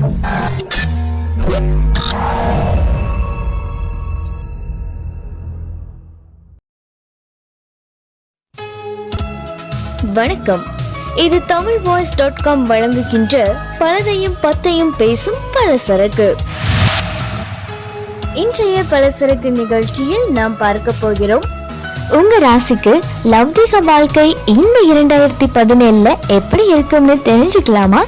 வணக்கம். இது Tamil voice dot com வழங்குகின்ற பலதையும் பத்தையும் பேசும் பலசரக்கு. இன்றைய பலசரக்கு நிகழ்ச்சியில் நாம் பார்க்க போகிறோம். உங்க ராசிக்கு லவ்திக வாழ்க்கை இந்த இரண்டாயிரத்தி பதினேழுல எப்படி இருக்கும்னு தெரிஞ்சுக்கலாமா?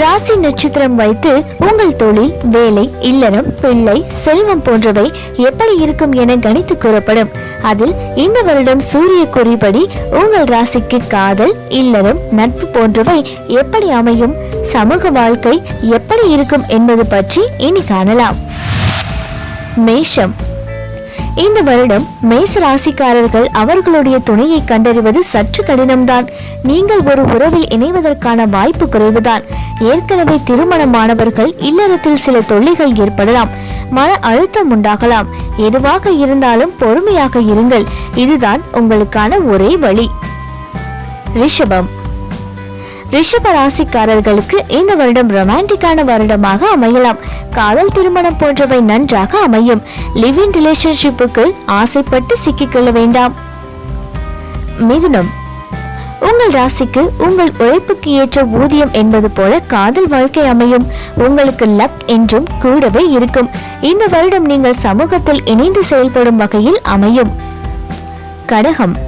ராசி நட்சத்திரம் வைத்து உங்கள் தொழில் வேலை இல்லறம் பிள்ளை செல்வம் போன்றவை எப்படி இருக்கும் என கணித்து கூறப்படும். அதில் இந்த வருடம் சூரிய குறிப்படி உங்கள் ராசிக்கு காதல் இல்லறம் நட்பு போன்றவை எப்படி அமையும் சமூக வாழ்க்கை எப்படி இருக்கும் என்பது பற்றி இனி காணலாம். மேஷம். இந்த வருடம் மேச ராசிக்காரர்கள் அவர்களுடைய துணையை கண்டறிவது சற்று கடினம்தான். நீங்கள் ஒரு உறவில் இணைவதற்கான வாய்ப்பு குறைவுதான். ஏற்கனவே திருமணமானவர்கள் இல்லறத்தில் சில தொல்லைகள் ஏற்படலாம். மன அழுத்தம் உண்டாகலாம். எதுவாக இருந்தாலும் பொறுமையாக இருங்கள். இதுதான் உங்களுக்கான ஒரே வழி. ரிஷபம். ரிஷப ராசிக்காரர்களுக்கு இந்த வருடம் ரொமான்டிக்கான வருடமாக அமையலாம். காதல் திருமணம் போன்றவை நன்றாக அமையும். லிவ் இன் ரிலேஷன்ஷிப்புக்கு ஆசைப்பட்டு சிக்கிக்கொள்ள வேண்டாம். மிதுனம். உங்கள் ராசிக்கு உங்கள் உழைப்புக்கு ஏற்ற ஊதியம் என்பது போல காதல் வாழ்க்கை அமையும். உங்களுக்கு லக் என்றும் கூடவே இருக்கும். இந்த வருடம் நீங்கள் சமூகத்தில் இணைந்து செயல்படும் வகையில் அமையும். கடகம்.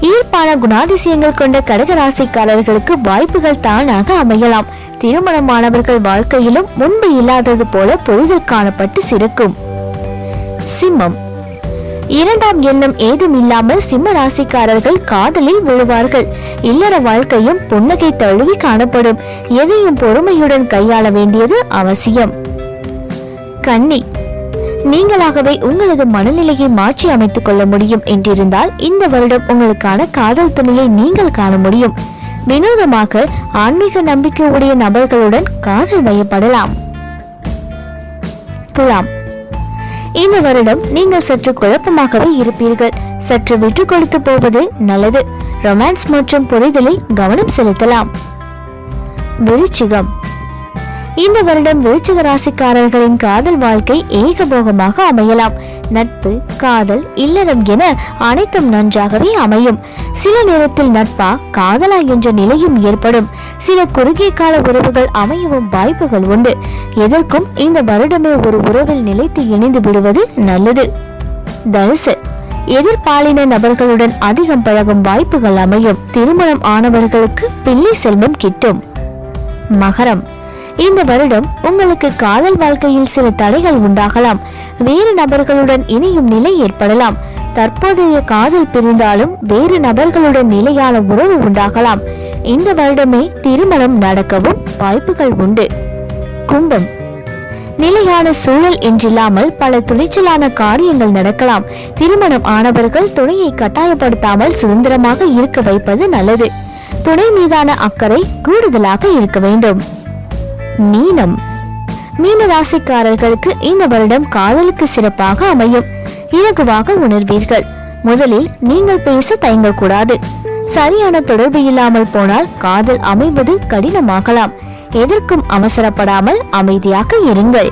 ஈர்ப்பான குணாதிசயங்கள் கொண்ட கடக ராசிக்காரர்களுக்கு வாய்ப்புகள் தானாக அமையலாம். திருமணமானவர்கள் வாழ்க்கையிலும் முன்பு இல்லாதது போல பொழுதில் காணப்பட்டு சிறக்கும். சிம்மம். இரண்டாம் எண்ணம் ஏதும் இல்லாமல் சிம்ம ராசிக்காரர்கள் காதலில் விழுவார்கள். இல்லற வாழ்க்கையும் புன்னகை தழுவி காணப்படும். எதையும் பொறுமையுடன் கையாள வேண்டியது அவசியம். கன்னி. நீங்களாகவே உங்களது மனநிலையை மாற்றி அமைத்துக் கொள்ள முடியும் என்றிருந்தால் இந்த வருடம் உங்களுக்கான காதல் துணையை நீங்கள் காண முடியும். வினோதமாக ஆன்மீக நம்பிக்கை உடைய நபர்களுடன் காதல் வயப்படலாம். துலாம். இந்த வருடம் நீங்கள் சற்று குழப்பமாகவே இருப்பீர்கள். சற்று விட்டு கொடுத்து போவது நல்லது. ரொமான்ஸ் மற்றும் புரிதலில் கவனம் செலுத்தலாம். விருச்சிகம். இந்த வருடம் விருச்சிக ராசிக்காரர்களின் காதல் வாழ்க்கை ஏகபோகமாக அமையலாம். நட்பு காதல் இல்லறம் என அனைத்தும் நன்றாகவே அமையும். சில நேரத்தில் நட்பா காதலா என்ற நிலையும் ஏற்படும். சில குறுகிய கால உறவுகள் அமையவும் வாய்ப்புகள் உண்டு. எதற்கும் இந்த வருடமே ஒரு உறவில் நிலைத்து இணைந்து விடுவது நல்லது. தனுசு. எதிர்பாலின நபர்களுடன் அதிகம் பழகும் வாய்ப்புகள் அமையும். திருமணம் ஆனவர்களுக்கு பிள்ளை செல்வம் கிட்டும். மகரம். இந்த வருடம் உங்களுக்கு காதல் வாழ்க்கையில் சில தடைகள் உண்டாகலாம். வேறு நபர்களுடன் இணையும் நிலை ஏற்படலாம். தற்போதைய காதல் பிரிந்தாலும் வேறு நபர்களுடன் நிலையான உறவு உண்டாகலாம். இந்த வருடமே திருமணம் நடக்கவும் வாய்ப்புகள் உண்டு. கும்பம். நிலையான சூழல் என்றில்லாமல் பல துணிச்சலான காரியங்கள் நடக்கலாம். திருமணம் ஆனவர்கள் துணையை கட்டாயப்படுத்தாமல் சுதந்திரமாக இருக்க வைப்பது நல்லது. துணை மீதான அக்கறை கூடுதலாக இருக்க வேண்டும். மீனம். மீன ராசிக்காரர்களுக்கு இந்த வருடம் காதலுக்கு சிறப்பாக அமையும். இலகுவாக உணர்வீர்கள். முதலில் நீங்கள் பேச தயங்கக்கூடாது. சரியான தொடர்பு இல்லாமல் போனால் காதல் அமைவது கடினமாகலாம். எதற்கும் அவசரப்படாமல் அமைதியாக இருங்கள்.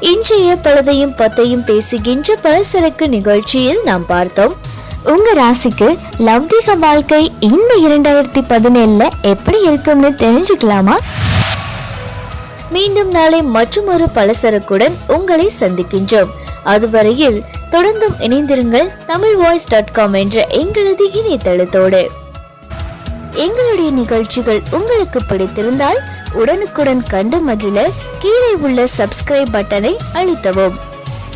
இன்றைய பழுதையும் பத்தையும் பேசுகின்ற பலசரக்கு நிகழ்ச்சியில் நாம் பார்த்தோம். உங்க ராசிக்கு லௌகிக வாழ்க்கை இந்த இரண்டாயிரத்தி பதினேழுல எப்படி இருக்கும்னு தெரிஞ்சுக்கலாமா? மீண்டும் நாளை மற்றொரு பலசரக்குடன் உங்களை சந்திக்கின்றோம். அதுவரையில் தொடர்ந்தும் இணைந்திருங்கள் தமிழ் வாய்ஸ் டாட் காம் என்ற எங்களது இணையதளத்தோடு. எங்களுடைய நிகழ்ச்சிகள் உங்களுக்கு பிடித்திருந்தால் உடனுக்குடன் கண்டு மகிழ கீழே உள்ள சப்ஸ்கிரைப் பட்டனை அழுத்தவும்.